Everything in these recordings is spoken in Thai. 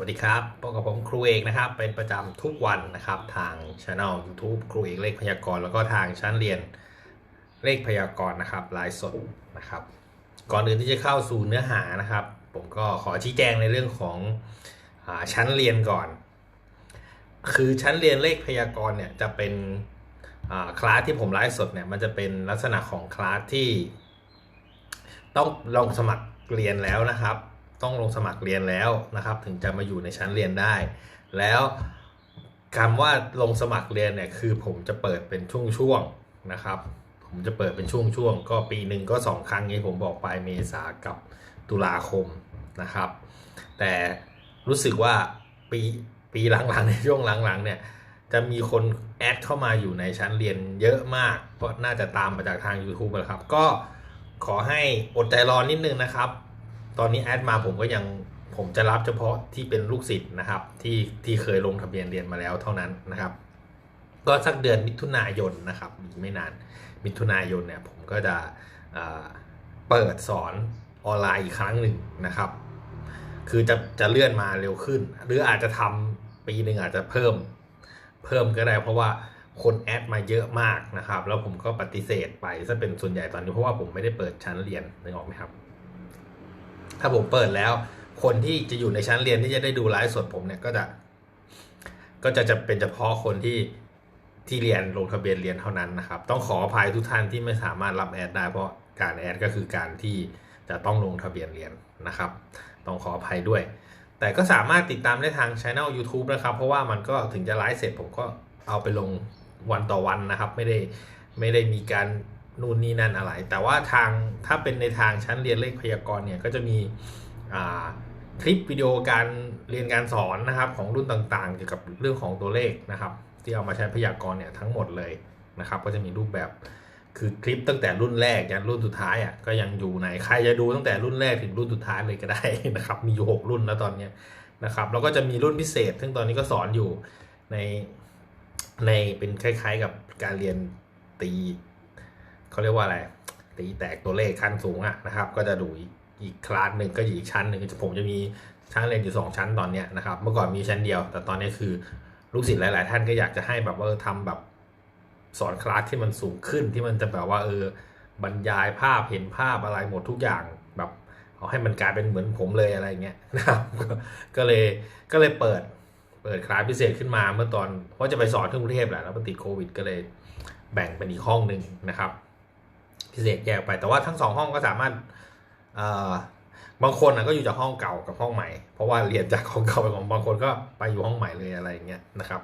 สวัสดีครับพบกับผมครูเอกนะครับ เป็นประจำทุกวันนะครับ ทางช anel YouTube ครูเอกเลขพยากรณ์แล้วก็ทางชั้นเรียนเลขพยากรณ์นะครับไลฟ์สดนะครับ ก่อนอื่นที่จะเข้าสู่เนื้อหานะครับ ผมก็ขอชี้แจงในเรื่องของอชั้นเรียนก่อน คือชั้นเรียนเลขพยากรณ์เนี่ยจะเป็นคลาสที่ผมไลฟ์สดเนี่ยมันจะเป็นลักษณะของคลาสที่ ต้องลงสมัครเรียนแล้วนะครับ ต้องลงสมัครเรียนแล้วนะครับ ถึงจะมาอยู่ในชั้นเรียนได้ แล้วคำว่าลงสมัครเรียนเนี่ยคือผมจะเปิดเป็นช่วงๆนะครับ ผมจะเปิดเป็นช่วงๆก็ปีหนึ่งก็สองครั้งนี้ผมบอกไปเมษากับตุลาคมนะครับ แต่รู้สึกว่าปีปีหลังๆในช่วงหลังๆเนี่ยจะมีคนแอดเข้ามาอยู่ในชั้นเรียนเยอะมาก เพราะน่าจะตามมาจากทาง YouTube นะครับ ก็ขอให้อดใจรอนิดนึงนะครับ ตอนนี้แอดมาผมก็ยังผมจะรับเฉพาะที่เป็นลูกศิษย์นะครับ ที่ที่เคยลงทะเบียนเรียนมาแล้วเท่านั้นนะครับ ก็สักเดือนมิถุนายนนะครับอีกไม่นานมิถุนายนเนี่ยผมก็จะเปิดสอนออนไลน์อีกครั้งหนึ่งนะครับ คือจะจะเลื่อนมาเร็วขึ้น หรืออาจจะทำปีหนึ่งอาจจะเพิ่มเพิ่มก็ได้เพราะว่าคนแอดมาเยอะมากนะครับ แล้วผมก็ปฏิเสธไปซะเป็นส่วนใหญ่ตอนนี้เพราะว่าผมไม่ได้เปิดชั้นเรียนนึกออกไหมครับ ถ้าผมเปิดแล้ว คนที่จะอยู่ในชั้นเรียนที่จะได้ดูไลฟ์สดผมเนี่ยก็จะ ก็จะจะเป็นเฉพาะคนที่ที่เรียนลงทะเบียนเรียนเท่านั้นนะครับ ต้องขออภัยทุกท่านที่ไม่สามารถรับแอดได้เพราะการแอดก็คือการที่จะต้องลงทะเบียนเรียนนะครับ ต้องขออภัยด้วย แต่ก็สามารถติดตามได้ทางช anel YouTube นะครับ เพราะว่ามันก็ถึงจะไลฟ์เสร็จผมก็เอาไปลงวันต่อวันนะครับ ไม่ได้ไม่ได้มีการ นู่นนี่นั่นอะไร แต่ว่าทางถ้าเป็นในทางชั้นเรียนเลขพยากรณ์เนี่ยก็จะมีคลิปวิดีโอการเรียนการสอนนะครับของรุ่นต่างๆ เกี่ยวกับเรื่องของตัวเลขนะครับ ที่เอามาใช้พยากรณ์เนี่ยทั้งหมดเลยนะครับก็จะมีรูปแบบคือคลิปตั้งแต่รุ่นแรกยันรุ่นสุดท้ายอะก็ยังอยู่ในใครจะดูตั้งแต่รุ่นแรกถึงรุ่นสุดท้ายเลยก็ได้นะครับ มีอยู่หกรุ่นแล้วตอนเนี้นะครับแล้วก็จะมีรุ่นพิเศษ ซึ่งตอนนี้ก็สอนอยู่ในในเป็นคล้ายๆกับการเรียนตี เขาเรียกว่าอะไร ตีแตกตัวเลขขั้นสูงอะนะครับ ก็จะดูอีกคลาสหนึ่งก็อยู่อีกชั้นหนึ่งผมจะมีชั้นเรียนอยู่สองชั้นตอนเนี้ยนะครับ เมื่อก่อนมีชั้นเดียว แต่ตอนนี้คือลูกศิษย์หลาย ๆ ท่านก็อยากจะให้แบบว่าเออทำแบบสอนคลาสที่มันสูงขึ้นที่มันจะแบบว่าเออบรรยายภาพเห็นภาพอะไรหมดทุกอย่างแบบเอาให้มันกลายเป็นเหมือนผมเลยอะไรเงี้ยนะครับก็ก็เลยก็เลยเปิดเปิดคลาสพิเศษขึ้นมาเมื่อตอนเพราะจะไปสอนที่กรุงเทพแหละแล้วมันติดโควิด ก็เลยแบ่งเป็นอีกห้องหนึ่งนะครับ พิเศษแยกไป แต่ว่าทั้งสองห้องก็สามารถบางคนก็อยู่จากห้องเก่ากับห้องใหม่ เพราะว่าเรียนจากห้องเก่าไปของบางคนก็ไปอยู่ห้องใหม่เลยอะไรอย่างเงี้ยนะครับ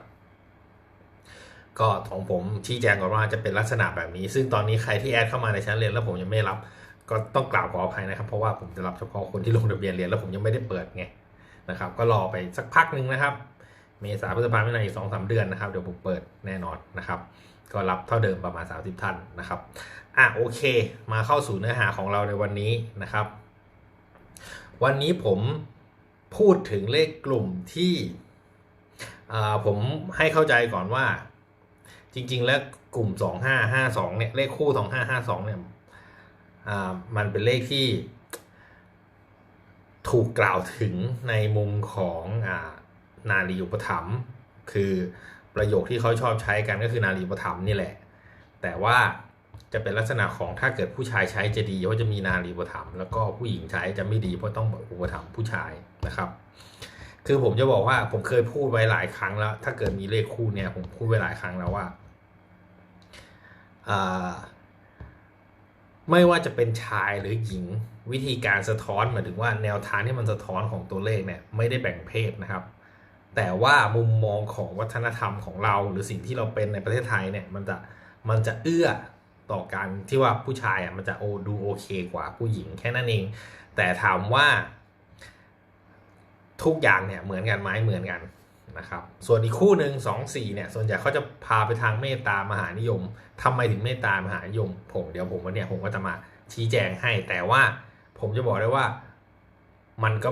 ก็ของผมชี้แจงก่อนว่าจะเป็นลักษณะแบบนี้ ซึ่งตอนนี้ใครที่แอดเข้ามาในชั้นเรียนแล้วผมยังไม่รับ ก็ต้องกล่าวขออภัยนะครับ เพราะว่าผมจะรับเฉพาะคนที่ลงทะเบียนเรียนแล้วผมยังไม่ได้เปิดไงนะครับ ก็รอไปสักพักหนึ่งนะครับ เมษาพฤษภาคมอีกสองสามเดือนนะครับ เดี๋ยวผมเปิดแน่นอนนะครับ ก็รับเท่าเดิมประมาณ 30 ท่านนะครับ อะโอเค มาเข้าสู่เนื้อหาของเราในวันนี้นะครับ วันนี้ผมพูดถึงเลขกลุ่มที่อ่าผมให้เข้าใจก่อนว่า จริง ๆ แล้วกลุ่ม 2552เนี่ยเลขคู่ 2552เนี่ยอ่ามันเป็นเลขที่ถูกกล่าวถึงในมุมของอ่า นารีอุปถัมภ์คือประโยคที่เขาชอบใช้กันก็คือนารีอุปถัมภ์นี่แหละ แต่ว่าจะเป็นลักษณะของถ้าเกิดผู้ชายใช้จะดีเพราะจะมีนารีอุปถัมภ์แล้วก็ผู้หญิงใช้จะไม่ดีเพราะต้องอุปถัมภ์ผู้ชายนะครับ คือผมจะบอกว่าผมเคยพูดไว้หลายครั้งแล้ว ถ้าเกิดมีเลขคู่เนี่ยผมพูดไว้หลายครั้งแล้วว่าอ่าไม่ว่าจะเป็นชายหรือหญิงวิธีการสะท้อนหมายถึงว่าแนวทางที่มันสะท้อนของตัวเลขเนี่ยไม่ได้แบ่งเพศนะครับ แต่ว่ามุมมองของวัฒนธรรมของเราหรือสิ่งที่เราเป็นในประเทศไทยเนี่ยมันจะมันจะเอื้อต่อการที่ว่าผู้ชายอะมันจะโอดูโอเคกว่าผู้หญิงแค่นั้นเอง แต่ถามว่า ทุกอย่างเนี่ยเหมือนกันไหมเหมือนกันนะครับ ส่วนอีกคู่หนึ่งสองสี่เนี่ย ส่วนใหญ่เขาจะพาไปทางเมตตามหานิยมทำไมถึงเมตตามหานิยม ผมเดี๋ยวผมวันเนี้ยผมก็จะมาชี้แจงให้ แต่ว่าผมจะบอกได้ว่า มันก็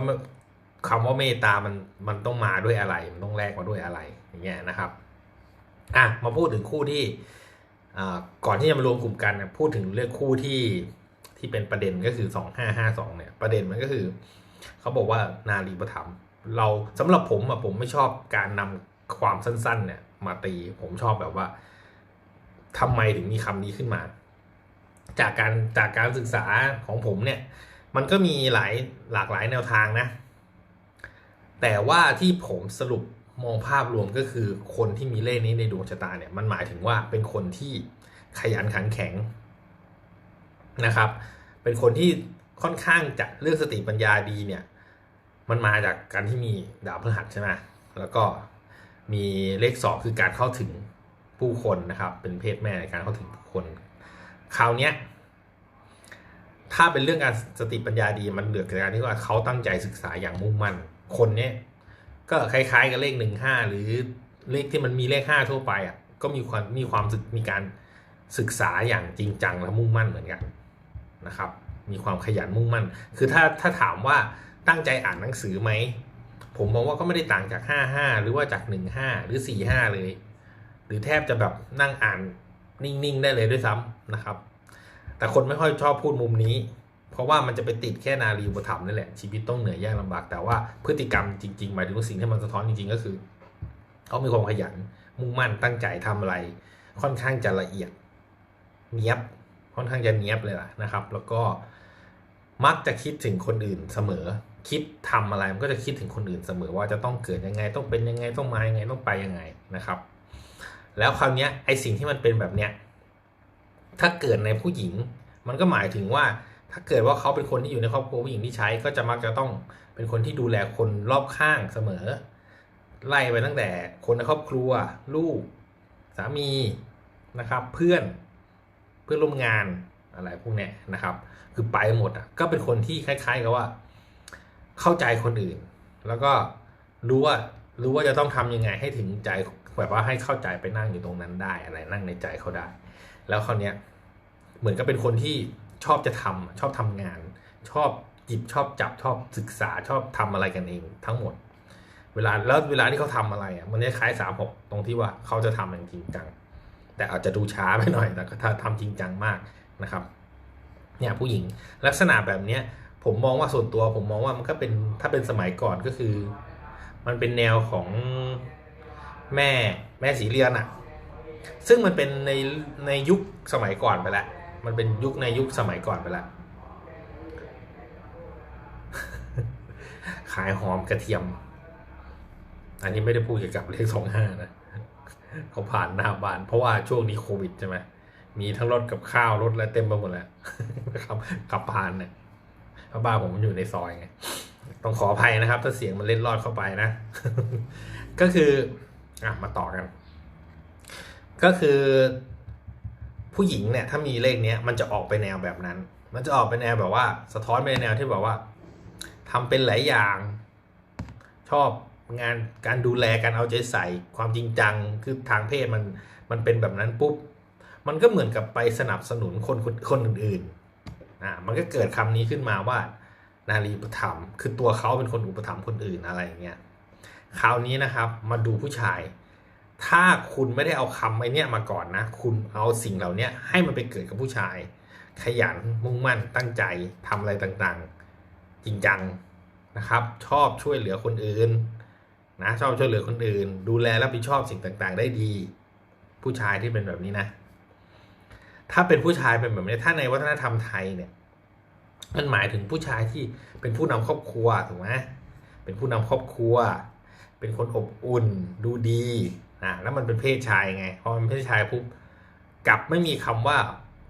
คำว่าเมตตามันมันต้องมาด้วยอะไร มันต้องแลกมาด้วยอะไรอย่างเงี้ยนะครับอะมาพูดถึงคู่ที่อ่าก่อนที่จะมารวมกลุ่มกันเนี่ยพูดถึงเรื่องคู่ที่ที่เป็นประเด็นก็คือสองห้าห้าสองเนี่ย ประเด็นมันก็คือเขาบอกว่านารีประถมภ์เราสำหรับผมอะผมไม่ชอบการนำความสั้น ๆ เนี่ย มาตีผมชอบแบบว่าทำไมถึงมีคำนี้ขึ้นมา จากการจากการศึกษาของผมเนี่ย มันก็มีหลายหลากหลายแนวทางนะ แต่ว่าที่ผมสรุปมองภาพรวมก็คือคนที่มีเลขนี้ในดวงชะตาเนี่ยมันหมายถึงว่าเป็นคนที่ขยันขันแข็งนะครับ เป็นคนที่ค่อนข้างจะเรื่องสติปัญญาดีเนี่ย มันมาจากการที่มีดาวพฤหัสใช่ไหมแล้วก็มีเลขสองคือการเข้าถึงผู้คนนะครับ เป็นเพศแม่ในการเข้าถึงผู้คน คราวเนี้ยถ้าเป็นเรื่องการสติปัญญาดีมันเหลือจากการที่ว่าเขาตั้งใจศึกษาอย่างมุ่งมั่น คนเนี้ยก็คล้ายๆกับเลขหนึ่งห้าหรือเลขที่มันมีเลขห้าทั่วไปอะก็มีความมีความศึกมีการศึกษาอย่างจริงจังและมุ่งมั่นเหมือนกันนะครับ มีความขยันมุ่งมั่น คือถ้าถ้าถามว่าตั้งใจอ่านหนังสือไหม ผมมองว่าก็ไม่ได้ต่างจาก 55 หรือว่าจาก 15 หรือ 45 เลย หรือแทบจะแบบนั่งอ่านนิ่ง ๆ ได้เลยด้วยซ้ำนะครับ แต่คนไม่ค่อยชอบพูดมุมนี้ เพราะว่ามันจะไปติดแค่นารีอุปถัมภ์นี่แหละชีวิตต้องเหนื่อยยากลำบาก แต่ว่าพฤติกรรมจริงๆหมายถึงสิ่งที่มันสะท้อนจริงๆก็คือเขามีความขยันมุ่งมั่นตั้งใจทำอะไร ค่อนข้างจะละเอียดเนียบค่อนข้างจะเนียบเลยล่ะนะครับ แล้วก็มักจะคิดถึงคนอื่นเสมอ คิดทำอะไรมันก็จะคิดถึงคนอื่นเสมอ ว่าจะต้องเกิดยังไงต้องเป็นยังไงต้องมายังไงต้องไปยังไงนะครับ แล้วคราวนี้ไอสิ่งที่มันเป็นแบบเนี้ยถ้าเกิดในผู้หญิง มันก็หมายถึงว่า ถ้าเกิดว่าเขาเป็นคนที่อยู่ในครอบครัวผู้หญิงที่ใช้ก็จะมักจะต้องเป็นคนที่ดูแลคนรอบข้างเสมอ ไล่ไปตั้งแต่คนในครอบครัว ลูก สามีนะครับ เพื่อนเพื่อนร่วมงานอะไรพวกเนี้ยนะครับ คือไปหมดอะก็เป็นคนที่คล้าย ๆ กับว่า เข้าใจคนอื่น แล้วก็รู้ว่ารู้ว่าจะต้องทำยังไงให้ถึงใจแบบว่าให้เข้าใจไปนั่งอยู่ตรงนั้นได้อะไรนั่งในใจเขาได้ แล้วคราวเนี้ยเหมือนกับเป็นคนที่ ชอบจะทำชอบทำงาน ชอบหยิบชอบจับชอบศึกษาชอบทำอะไรกันเองทั้งหมด เวลาแล้วเวลาที่เขาทำอะไรอะมันจะคล้ายสามหกตรงที่ว่าเขาจะทำอย่างจริงจัง แต่อาจจะดูช้าไปหน่อย แต่ก็ถ้าทำจริงจังมากนะครับเนี่ยผู้หญิงลักษณะแบบเนี้ยผมมองว่าส่วนตัวผมมองว่ามันก็เป็นถ้าเป็นสมัยก่อนก็คือ มันเป็นแนวของแม่แม่สีเรียนอะซึ่งมันเป็นในในยุคสมัยก่อนไปแล้ว มันเป็นยุคในยุคสมัยก่อนไปล้วขายหอมกระเทียม อันนี้ไม่ได้พูดเกี่ยวกับเลขสองห้านะเขาผ่านหน้าบ้าน เพราะว่าช่วงนี้โควิดใช่ไหมมีทั้งรถกับข้าวรถอะไรเต็มไปหมดแล้วครับขับผ่านเนี่ยเพราะบ้านผมมันอยู่ในซอยไงต้องขออภัยนะครับ ถ้าเสียงมันเล่นลอดเข้าไปนะ ก็คืออะมาต่อกัน ก็คือ ผู้หญิงเนี่ยถ้ามีเลขเนี้ยมันจะออกไปแนวแบบนั้น มันจะออกไปแนวแบบว่า สะท้อนไปในแนวที่แบบว่าทำเป็นหลายอย่าง ชอบงานการดูแลการเอาใจใส่ความจริงจังคือทางเพศมันมันเป็นแบบนั้นปุ๊บมันก็เหมือนกับไปสนับสนุนคนคนคนอื่นๆอ่ามันก็เกิดคำนี้ขึ้นมาว่า นารีอุปถัมภ์คือตัวเขาเป็นคนอุปถัมภ์คนอื่นอะไรอย่างเงี้ยคราวนี้นะครับมาดูผู้ชาย ถ้าคุณไม่ได้เอาคำไอ้เนี้ยมาก่อนนะ คุณเอาสิ่งเหล่านี้ให้มันไปเกิดกับผู้ชาย ขยันมุ่งมั่นตั้งใจทำอะไรต่างๆ จริงจังนะครับ ชอบช่วยเหลือคนอื่นนะชอบช่วยเหลือคนอื่น ดูแลรับผิดชอบสิ่งต่างๆ ได้ดี ผู้ชายที่เป็นแบบนี้นะ ถ้าเป็นผู้ชายเป็นแบบนี้ถ้าในวัฒนธรรมไทยเนี่ยมันหมายถึงผู้ชายที่เป็นผู้นำครอบครัวถูกไหมเป็นผู้นำครอบครัว เป็นคนอบอุ่นดูดี นะแล้วมันเป็นเพศชายไงพอมันเพศชายปุ๊บกลับไม่มีคำว่า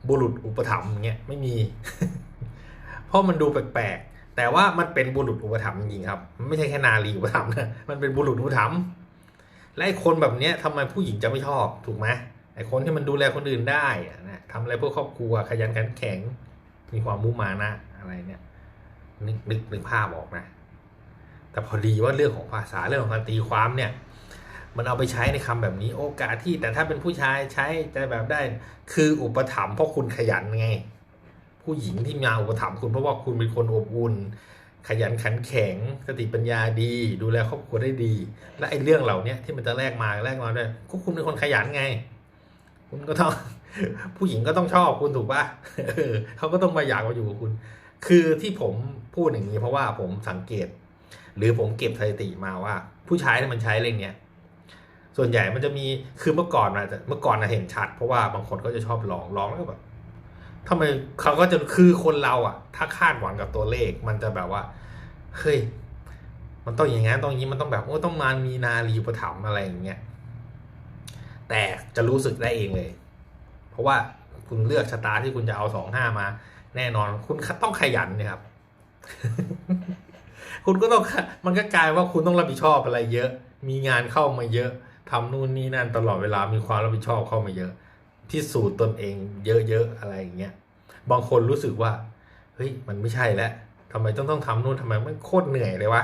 บุรุษอุปถัมภ์เงี้ยไม่มี เพราะมันดูแปลกๆแต่ว่ามันเป็นบุรุษอุปถัมภ์จริงครับมันไม่ใช่แค่นารีอุปถัมภ์นะมันเป็นบุรุษอุปถัมภ์และไอ้คนแบบเนี้ยทำไมผู้หญิงจะไม่ชอบถูกไหมไอ้คนที่มันดูแลคนอื่นได้นะทำอะไรเพื่อครอบครัวขยันขันแข็ง มีความมุมานะอะไรเนี่ย นึกนึกนึกภาพออกนะ แต่พอดีว่าเรื่องของภาษาเรื่องของการตีความเนี่ย มันเอาไปใช้ในคำแบบนี้โอกาสที่แต่ถ้าเป็นผู้ชายใช้จแบบได้ คืออุปถัมภ์เพราะคุณขยันไง ผู้หญิงที่มาอุปถัมภ์คุณเพราะว่าคุณเป็นคนอบอุ่น ขยันขันแข็งสติปัญญาดี ดูแลครอบครัวได้ดี และไอ้เรื่องเหล่านี้ที่มันจะแลกมาแลกมาด้วยก็คุณเป็นคนขยันไง คุณก็ต้องผู้หญิงก็ต้องชอบคุณถูกปะเขาก็ต้องมาอยากมาอยู่กับคุณ คือที่ผมพูดอย่างนี้เพราะว่าผมสังเกต หรือผมเก็บสถิติมาว่า ผู้ชายที่มันใช้เลขเนี้ย ส่วนใหญ่มันจะมีคือเมื่อก่อนอาจจะเมื่อก่อนนะเห็นชัด เพราะว่าบางคนก็จะชอบลองลองแล้วก็แบบทำไมเขาก็จะคือคนเราอะถ้าคาดหวังกับตัวเลข มันจะแบบว่าเฮ้ยมันต้องอย่างงั้นต้องอย่างนี้มันต้องแบบโอ้ต้องมามีนารีอุปถัมภ์อะไรอย่างเงี้ยแต่จะรู้สึกได้เองเลย เพราะว่าคุณเลือกชะตาที่คุณจะเอาสองห้ามา แน่นอนคุณต้องขยันเนี่ยครับ คุณก็ต้องมันก็กลายว่าคุณต้องรับผิดชอบอะไรเยอะ มีงานเข้ามาเยอะ ทำนู่นนี่นั่นตลอดเวลามีความรับผิดชอบเข้ามาเยอะพิสูจน์ตนเองเยอะๆอะไรอย่างเงี้ยบางคนรู้สึกว่าเฮ้ยมันไม่ใช่แล้วทำไมต้องต้องทำนู่นทำไมมันโคตรเหนื่อยเลยวะ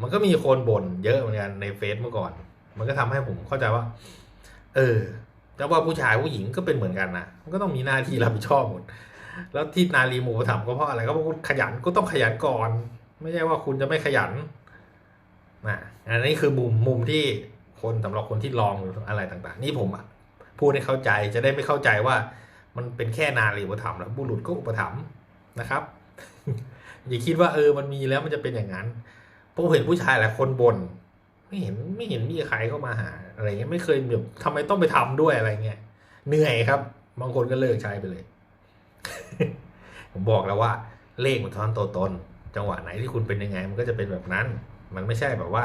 มันก็มีคนบ่นเยอะเหมือนกันในเฟซเมื่อก่อน มันก็ทำให้ผมเข้าใจว่า เออแต่ว่าผู้ชายผู้หญิงก็เป็นเหมือนกันนะมันก็ต้องมีหน้าที่รับผิดชอบหมดแล้วที่นารีหมูถามก็เพราะอะไรก็เพราะขยันก็ต้องขยันก่อน ไม่ใช่ว่าคุณจะไม่ขยันนะอันนี้คือมุมมุมที่ คนสำหรับคนที่ลองอะไรต่างๆ นี่ผมอะพูดให้เข้าใจจะได้ไม่เข้าใจว่า มันเป็นแค่นารีอุปถัมภ์แล้วบุรุษก็อุปถัมภ์นะครับ อย่าคิดว่าเออมันมีแล้วมันจะเป็นอย่างนั้นผมเห็นผู้ชายหลายคนบน่นไม่เห็นไม่เห็นมีใครเข้ามาหาอะไรเงี้ยไม่เคยแบบทำไมต้องไปทำด้วยอะไรเงี้ยเหนื่อยครับ บางคนก็เลิกใช้ไปเลย ผมบอกแล้วว่า เลขมันท้อนตัวตน จังหวะไหนที่คุณเป็นยังไง มันก็จะเป็นแบบนั้น มันไม่ใช่แบบว่า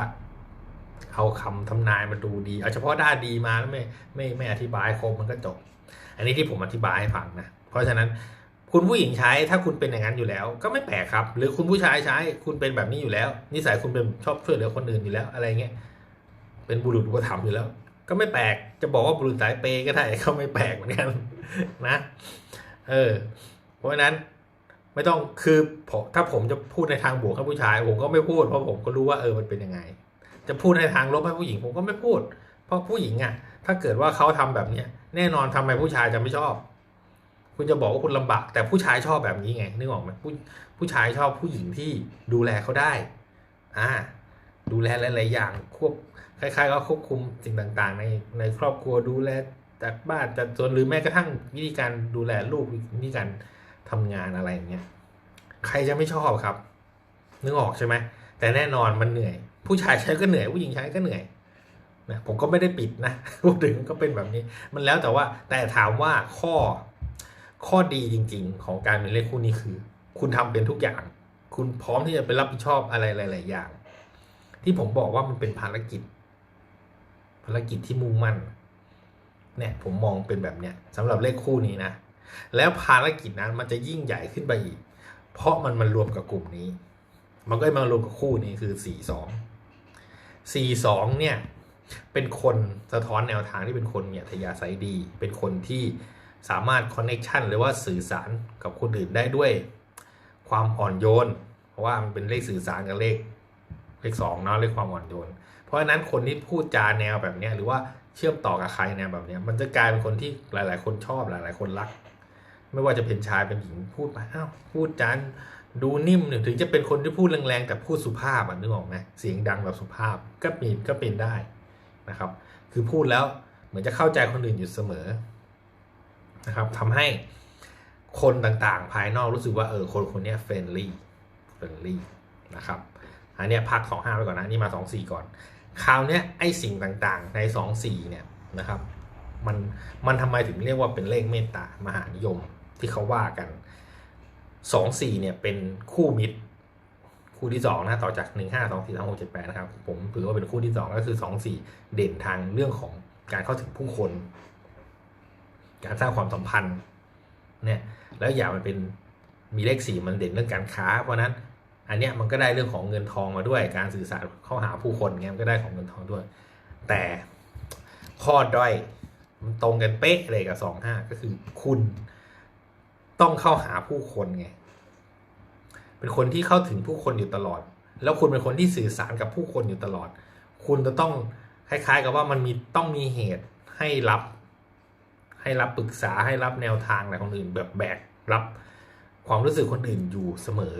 เอาคำทำนายมาดูดี เอาเฉพาะด้านดีมาแล้วไม่ไม่ไม่อธิบายคมมันก็จบ อันนี้ที่ผมอธิบายให้ฟังนะ เพราะฉะนั้นคุณผู้หญิงใช้ถ้าคุณเป็นอย่างนั้นอยู่แล้ว ก็ไม่แปลกครับ หรือคุณผู้ชายใช้คุณเป็นแบบนี้อยู่แล้ว นิสัยคุณเป็นชอบช่วยเหลือคนอื่นอยู่แล้วอะไรเงี้ยเป็นบุรุษอุปถัมภ์อยู่แล้ว ก็ไม่แปลกจะบอกว่าบุรุษสายเปย์ก็ได้ก็ไม่แปลกเหมือนกันนะ เออ เพราะฉะนั้นไม่ต้องคือถ้าผมจะพูดในทางบวกกับผู้ชาย ผมก็ไม่พูดเพราะผมก็รู้ว่าเออมันเป็นยังไง จะพูดในทางลบให้ผู้หญิงผมก็ไม่พูด เพราะผู้หญิงอะ ถ้าเกิดว่าเขาทำแบบเนี้ยแน่นอนทำไมผู้ชายจะไม่ชอบ คุณจะบอกว่าคุณลำบาก แต่ผู้ชายชอบแบบนี้ไงนึกออกไหมผู้ผู้ชายชอบผู้หญิงที่ดูแลเขาได้อ่าดูแลหลาย ๆ อย่างควบคล้ายๆก็ควบคุมสิ่งต่างๆ ในในครอบครัวดูแลจัดบ้านจัดสวนหรือแม้กระทั่งวิธีการดูแลลูกวิธีการทำงานอะไรอย่างเงี้ยใครจะไม่ชอบครับ นึกออกใช่ไหมแต่แน่นอนมันเหนื่อย ผู้ชายใช้ก็เหนื่อย ผู้หญิงใช้ก็เหนื่อยนะผมก็ไม่ได้ปิดนะพูดถึงก็เป็นแบบนี้ มันแล้วแต่ว่าแต่ถามว่าข้อข้อดีจริง ๆ ของการเป็นเลขคู่นี้คือ คุณทำเป็นทุกอย่าง คุณพร้อมที่จะไปรับผิดชอบอะไรหลาย ๆ อย่าง ที่ผมบอกว่ามันเป็นภารกิจ ภารกิจที่มุ่งมั่นเนี่ยผมมองเป็นแบบเนี้ยสำหรับเลขคู่นี้นะ แล้วภารกิจนั้นมันจะยิ่งใหญ่ขึ้นไปอีก เพราะมันมันรวมกับกลุ่มนี้ มันก็มารวมกับคู่นี้คือสี่สอง สี่สองเนี่ยเป็นคนสะท้อนแนวทางที่เป็นคนมีอัธยาศัยดี เป็นคนที่สามารถคอนเน็ชันหรือว่าสื่อสารกับคนอื่นได้ด้วย ความอ่อนโยน เพราะว่ามันเป็นเลขสื่อสารกับเลขเลขสองเนาะเลขความอ่อนโยน เพราะฉะนั้นคนที่พูดจาแนวแบบเนี้ยหรือว่าเชื่อมต่อกับใครแนวแบบเนี้ยมันจะกลายเป็นคนที่หลาย ๆ คนชอบหลาย ๆ คนรัก ไม่ว่าจะเป็นชายเป็นหญิงพูดไปอ้าวพูดจาน ดูนิ่มเนี่ยถึงจะเป็นคนที่พูดแรงๆแต่พูดสุภาพอะนึกออกไหมเสียงดังแบบสุภาพก็มีก็เป็นได้นะครับ คือพูดแล้วเหมือนจะเข้าใจคนอื่นอยู่เสมอนะครับทำให้คนต่างๆ ภายนอกรู้สึกว่าเออคนคนนี้เฟรนลี่เฟรนลี่นะครับอันนี้พักสองห้าไปก่อนนะนี่มาสองสี่ก่อน คราวนี้ไอ้สิ่งต่างๆ ในสองสี่เนี่ยนะครับ มันมันทำไมถึงเรียกว่าเป็นเลขเมตตามหานิยมที่เขาว่ากัน สองสี่เนี่ยเป็นคู่มิตรคู่ที่สองนะต่อจากหนึ่งห้าสองสี่สามหกเจ็ดแปดนะครับ ผมถือว่าเป็นคู่ที่สองก็คือสองสี่เด่นทางเรื่องของการเข้าถึงผู้คน การสร้างความสัมพันธ์เนี่ยแล้วอย่างมันเป็นมีเลขสี่มันเด่นเรื่องการค้า เพราะนั้น อันเนี้ยมันก็ได้เรื่องของเงินทองมาด้วยการสื่อสารเข้าหาผู้คนเงี้ยมันก็ได้ของเงินทองด้วย แต่ข้อด้อยมันตรงกันเป๊ะเลยกับสองห้าก็คือคุณ ต้องเข้าหาผู้คนไง เป็นคนที่เข้าถึงผู้คนอยู่ตลอด แล้วคุณเป็นคนที่สื่อสารกับผู้คนอยู่ตลอด คุณจะต้องคล้าย ๆ กับว่ามันมีต้องมีเหตุให้รับ ให้รับปรึกษาให้รับแนวทางอะไรคนอื่นแบบแบกรับความรู้สึกคนอื่นอยู่เสมอ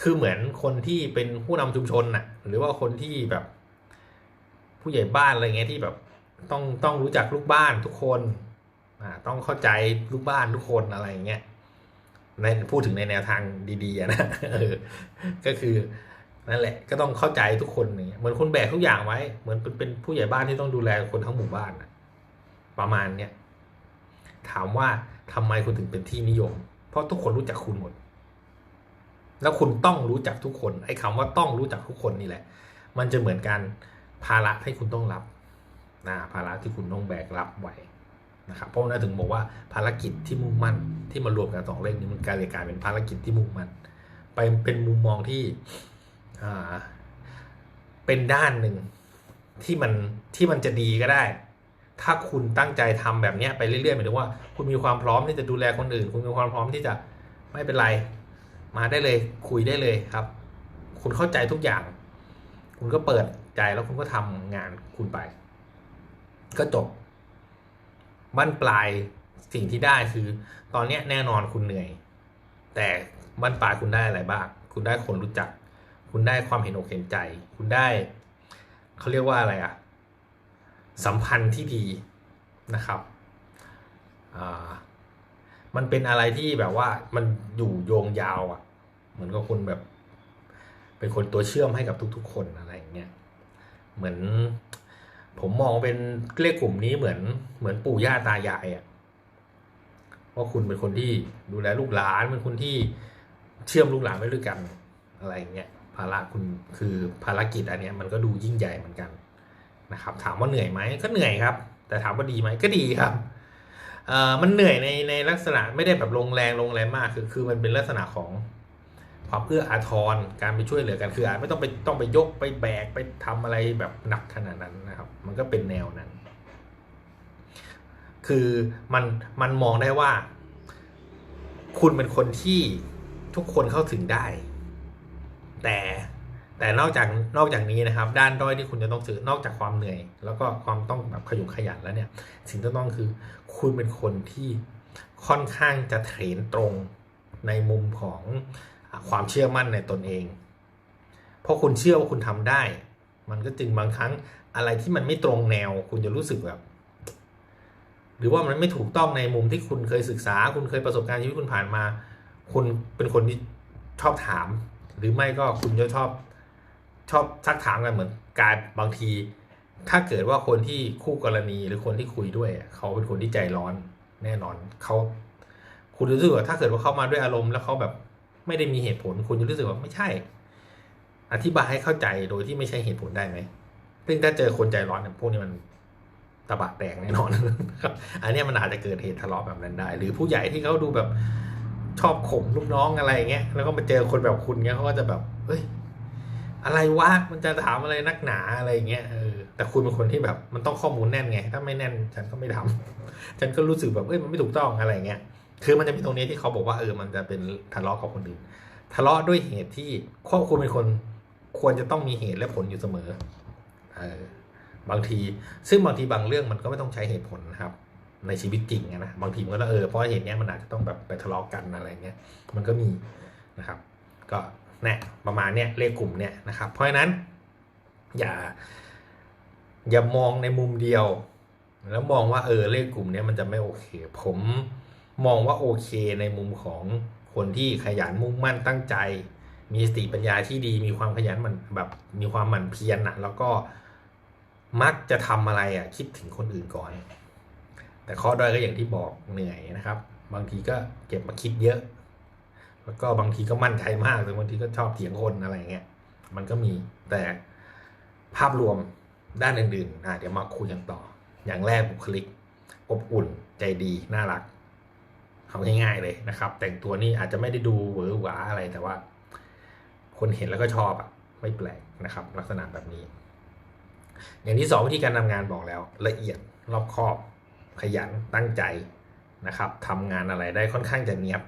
คือเหมือนคนที่เป็นผู้นำชุมชนน่ะ หรือว่าคนที่แบบ ผู้ใหญ่บ้านอะไรเงี้ยที่แบบ ต้องต้องรู้จักลูกบ้านทุกคน ต้องเข้าใจลูกบ้านทุกคนอะไรอย่างเงี้ยในพูดถึงในแนวทางดีๆนะก็คือนั่นแหละก็ต้องเข้าใจทุกคนอย่างเงี้ยเหมือนคนแบกทุกอย่างไว้ เหมือนเป็นผู้ใหญ่บ้านที่ต้องดูแลคนทั้งหมู่บ้านอะประมาณเนี้ยถามว่าทำไมคุณถึงเป็นที่นิยม เพราะทุกคนรู้จักคุณหมด แล้วคุณต้องรู้จักทุกคนไอ้คำว่าต้องรู้จักทุกคนนี่แหละ มันจะเหมือนการภาระที่คุณต้องรับนะภาระที่คุณต้องแบกรับไว้ นะครับเพราะนั้นถึงบอกว่าภารกิจที่มุ่งมั่นที่มารวมกันสองเลขนี้มันกลายกลายเป็นภารกิจที่มุ่งมั่นไปเป็นมุมมองที่เป็นด้านหนึ่งที่มันที่มันจะดีก็ได้ ถ้าคุณตั้งใจทำแบบนี้ไปเรื่อยๆหมายถึงว่า คุณมีความพร้อมที่จะดูแลคนอื่น คุณมีความพร้อมที่จะไม่เป็นไร มาได้เลย คุยได้เลยครับ คุณเข้าใจทุกอย่าง คุณก็เปิดใจแล้วคุณก็ทำงานคุณไป ก็จบ บั้นปลายสิ่งที่ได้คือ ตอนเนี้ยแน่นอนคุณเหนื่อย แต่บั้นปลายคุณได้อะไรบ้าง คุณได้คนรู้จัก คุณได้ความเห็นอกเห็นใจ คุณได้เขาเรียกว่าอะไรอะสัมพันธ์ที่ดีนะครับมันเป็นอะไรที่แบบว่ามันอยู่โยงยาวอะ่ะ เหมือนกับคุณแบบ เป็นคนตัวเชื่อมให้กับทุกๆ คนอะไรอย่างเงี้ย เหมือน ผมมองเป็นเรียกกลุ่มนี้เหมือนเหมือนปู่ย่าตายายอะ่ะว่าคุณเป็นคนที่ดูแลลูกหลานเป็นคนที่เชื่อมลูกหลานไว้ด้วยกันอะไรอย่างเงี้ยภาระคุณคือภารกิจอันเนี้ยมันก็ดูยิ่งใหญ่เหมือนกันนะครับ ถามว่าเหนื่อยไหมก็เหนื่อยครับ แต่ถามว่าดีไหมก็ดีครับเอ่อมันเหนื่อยในในลักษณะไม่ได้แบบลงแรงลงแรงมากคือคือมันเป็นลักษณะของ ความเอื้ออาทรการไปช่วยเหลือกันคืออาจไม่ต้องไปต้องไปยกไปแบกไปทำอะไรแบบหนักขนาดนั้นนะครับ มันก็เป็นแนวนั้น คือมันมันมองได้ว่า คุณเป็นคนที่ทุกคนเข้าถึงได้ แต่แต่นอกจากนอกจากนี้นะครับ ด้านด้อยที่คุณจะต้องซื้อนอกจากความเหนื่อย แล้วก็ความต้องแบบขยุกขยันแล้วเนี่ย สิ่งที่ต้องคือ คุณเป็นคนที่ค่อนข้างจะเทรนตรงในมุมของ ความเชื่อมั่นในตนเอง เพราะคุณเชื่อว่าคุณทำได้ มันก็จึงบางครั้งอะไรที่มันไม่ตรงแนว คุณจะรู้สึกแบบ หรือว่ามันไม่ถูกต้องในมุมที่คุณเคยศึกษา คุณเคยประสบการณ์ชีวิตคุณผ่านมา คุณเป็นคนที่ชอบถาม หรือไม่ก็คุณจะชอบชอบซักถามกันเหมือนการบางที ถ้าเกิดว่าคนที่คู่กรณีหรือคนที่คุยด้วย เขาเป็นคนที่ใจร้อนแน่นอนเขาคุณรู้สึกว่าถ้าเกิดว่าเขามาด้วยอารมณ์แล้วเขาแบบ ไม่ได้มีเหตุผลคุณจะรู้สึกว่าไม่ใช่ อธิบายให้เข้าใจโดยที่ไม่ใช่เหตุผลได้ไหมซึ่งถ้าเจอคนใจร้อนเนี่ยพวกนี้มันตะบะแตกแน่นอนครับ อันนี้มันอาจจะเกิดเหตุทะเลาะแบบนั้นได้ หรือผู้ใหญ่ที่เขาดูแบบชอบข่มลูกน้องอะไรอย่างเงี้ย แล้วก็มาเจอคนแบบคุณเงี้ยเขาก็จะแบบเฮ้ย อะไรวะ มันจะถามอะไรนักหนาอะไรอย่างเงี้ย เออ แต่คุณเป็นคนที่แบบ มันต้องข้อมูลแน่นไง ถ้าไม่แน่น ฉันก็ไม่ทำฉันก็รู้สึกแบบ เอ้ย มันไม่ถูกต้องอะไรอย่างเงี้ย คือมันจะมีตรงนี้ที่เขาบอกว่าเออมันจะเป็นทะเลาะกับคนอื่น ทะเลาะด้วยเหตุที่ควบคุณเป็นคนควรจะต้องมีเหตุและผลอยู่เสมอเออบางที ซึ่งบางทีบางเรื่องมันก็ไม่ต้องใช้เหตุผลนะครับ ในชีวิตจริงอะนะบางทีมันก็เออเพราะเหตุนี้มันอาจจะต้องแบบไปทะเลาะกันอะไรเงี้ยมันก็มีนะครับ ก็เนี่ยประมาณเนี้ยเลขกลุ่มเนี่ยนะครับ เพราะฉะนั้น อย่า อย่ามองในมุมเดียว แล้วมองว่าเออเลขกลุ่มเนี้ยมันจะไม่โอเค ผม มองว่าโอเคในมุมของคนที่ขยันมุ่งมั่นตั้งใจ มีสติปัญญาที่ดี มีความขยันมันแบบมีความหมั่นเพียรนะแล้วก็มักจะทำอะไรอะคิดถึงคนอื่นก่อน แต่ข้อด้อยก็อย่างที่บอกเหนื่อยนะครับ บางทีก็เก็บมาคิดเยอะ แล้วก็บางทีก็มั่นใจมากแต่บางทีก็ชอบเถียงคนอะไรเงี้ยมันก็มีแต่ภาพรวมด้านอื่นๆอะเดี๋ยวมาคุยกันต่อ อย่างแรกบุคลิก อบอุ่นใจดี น่ารัก เอาง่ายๆเลยนะครับ แต่งตัวนี่อาจจะไม่ได้ดูหวือหวาอะไรแต่ว่า คนเห็นแล้วก็ชอบอะไม่แปลกนะครับ ลักษณะแบบนี้ อย่างที่สองวิธีการทำงานบอกแล้ว ละเอียดรอบคอบ ขยันตั้งใจนะครับทำงานอะไรได้ค่อนข้างจะเนียบ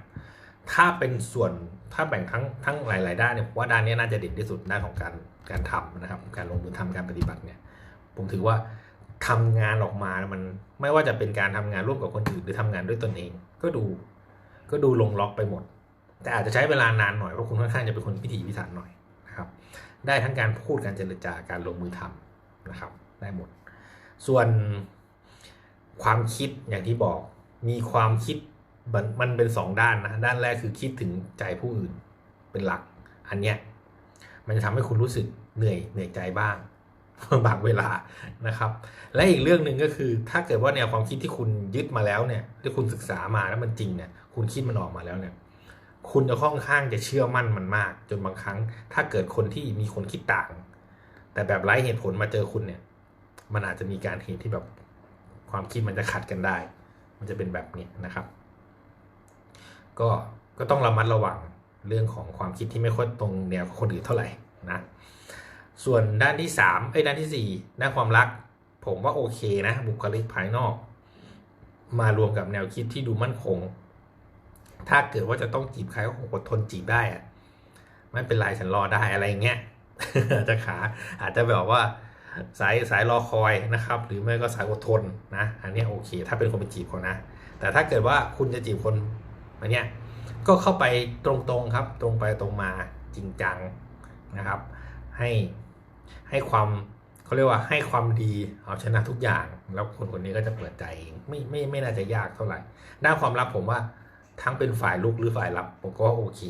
ถ้าเป็นส่วนถ้าแบ่งทั้งทั้งหลาย ๆ ด้านเนี่ยว่าด้านนี้น่าจะเด่นที่สุดด้านของการการทำนะครับ การลงมือทำการปฏิบัติเนี่ย ผมถือว่าทำงานออกมามันไม่ว่าจะเป็นการทำงานร่วมกับคนอื่นหรือทำงานด้วยตนเอง ก็ดู ก็ดูลงล็อกไปหมด แต่อาจจะใช้เวลานานหน่อยเพราะคุณค่อนข้างจะเป็นคนพิถีพิถันหน่อยนะครับ ได้ทั้งการพูดการเจรจาการลงมือทำนะครับ ได้หมด ส่วนความคิดอย่างที่บอกมีความคิดมันมันเป็นสองด้านนะด้านแรกคือคิดถึงใจผู้อื่นเป็นหลัก อันเนี้ยมันจะทำให้คุณรู้สึกเหนื่อยเหนื่อยใจบ้าง บางเวลานะครับ และอีกเรื่องหนึ่งก็คือถ้าเกิดว่าแนวความคิดที่คุณยึดมาแล้วเนี่ยที่คุณศึกษามาแล้วมันจริงเนี่ยคุณคิดมันออกมาแล้วเนี่ยคุณจะค่อนข้างจะเชื่อมั่นมันมาก จนบางครั้ง ถ้าเกิดคนที่มีคนคิดต่าง แต่แบบไร้เหตุผลมาเจอคุณเนี่ย มันอาจจะมีการเหตุที่แบบความคิดมันจะขัดกันได้ มันจะเป็นแบบนี้นะครับ ก็ก็ต้องระมัดระวังเรื่องของความคิดที่ไม่ค่อยตรงแนวคนอื่นเท่าไหร่นะ ส่วนด้านที่สามไอ้ด้านที่สี่ด้านความรัก ผมว่าโอเคนะ บุคลิกภายนอก มารวมกับแนวคิดที่ดูมั่นคง ถ้าเกิดว่าจะต้องจีบใครก็คงอดทนจีบได้อะไม่เป็นไรฉันรอได้อะไรเงี้ยจะขาอาจจะแบบว่าสายสายรอคอยนะครับ หรือไม่ก็สายอดทนนะ อันเนี้ยโอเค ถ้าเป็นคนไปจีบเขานะ แต่ถ้าเกิดว่าคุณจะจีบคนอันเนี้ยก็เข้าไปตรงๆครับ ตรงไปตรงมาจริงจังนะครับ ให้ ให้ความเขาเรียกว่าให้ความดีเอาชนะทุกอย่าง แล้วคนคนนี้ก็จะเปิดใจเองไม่ไม่ไม่น่าจะยากเท่าไหร่ด้านความลับผมว่าทั้งเป็นฝ่ายลุกหรือฝ่ายรับผมก็โอเค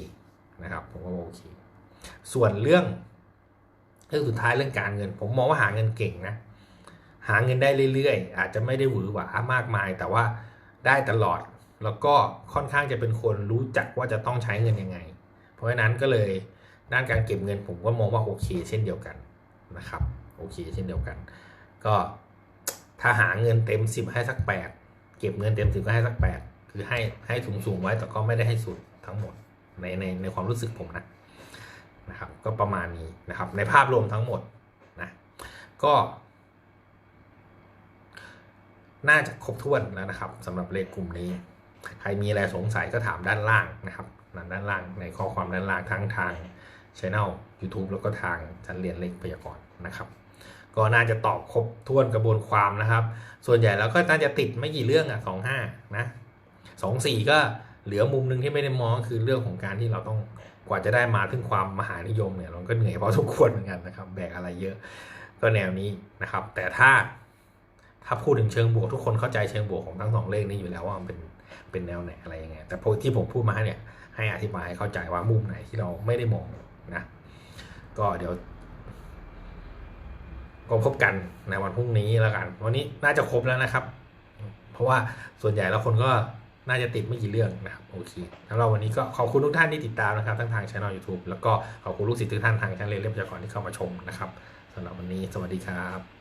นะครับ ผมก็โอเค ส่วนเรื่อง เรื่องสุดท้ายเรื่องการเงิน ผมมองว่าหาเงินเก่งนะหาเงินได้เรื่อยๆ อาจจะไม่ได้หวือหวามากมาย แต่ว่าได้ตลอดแล้วก็ค่อนข้างจะเป็นคนรู้จักว่าจะต้องใช้เงินยังไง เพราะฉะนั้นก็เลยด้านการเก็บเงินผมก็มองว่าโอเค เช่นเดียวกัน นะครับโอเคเช่นเดียวกัน ก็ถ้าหาเงินเต็มสิบให้สักแปดเก็บเงินเต็มสิบก็ให้สักแปดคือให้ให้สูงสูงไว้แต่ก็ไม่ได้ให้สุดทั้งหมดในในในความรู้สึกผมนะนะครับก็ประมาณนี้นะครับในภาพรวมทั้งหมดนะก็ น่าจะครบถ้วนแล้วนะครับสำหรับเลขกลุ่มนี้ ใครมีอะไรสงสัยก็ถามด้านล่างนะครับด้านล่างในข้อความด้านล่างทั้งทาง ช่อง YouTube แล้วก็ทางชั้นเรียนเลขพยากรณ์นะครับ ก็น่าจะตอบครบถ้วนกระบวนความนะครับ ส่วนใหญ่แล้วก็น่าจะติดไม่กี่เรื่องอะสองห้านะสองสี่ก็เหลือมุมหนึ่งที่ไม่ได้มองคือเรื่องของการที่เราต้องกว่าจะได้มาถึงความมหานิยมเนี่ยเราก็เหนื่อยพอสมควรเหมือนกันนะครับแบกอะไรเยอะก็แนวนี้นะครับ แต่ถ้าถ้าพูดถึงเชิงบวก ทุกคนเข้าใจเชิงบวกของทั้งสองเลขนี้อยู่แล้วว่ามันเป็นเป็นแนวไหนอะไรยังไงแต่ที่ผมพูดมาเนี่ยให้อธิบายให้เข้าใจว่ามุมไหนที่เราไม่ได้มอง นะก็เดี๋ยว ก็พบกันในวันพรุ่งนี้แล้วกัน วันนี้น่าจะครบแล้วนะครับ เพราะว่าส่วนใหญ่แล้วคนก็น่าจะติดไม่กี่เรื่องนะครับโอเคแล้วเราวันนี้ก็ขอบคุณทุกท่านที่ติดตามนะครับทั้งทางช่อง YouTube แล้วก็ขอบคุณลูกศิษย์ทุกท่านทางช่องเรียนเล่มพยากรณ์ที่เข้ามาชมนะครับสำหรับวันนี้สวัสดีครับ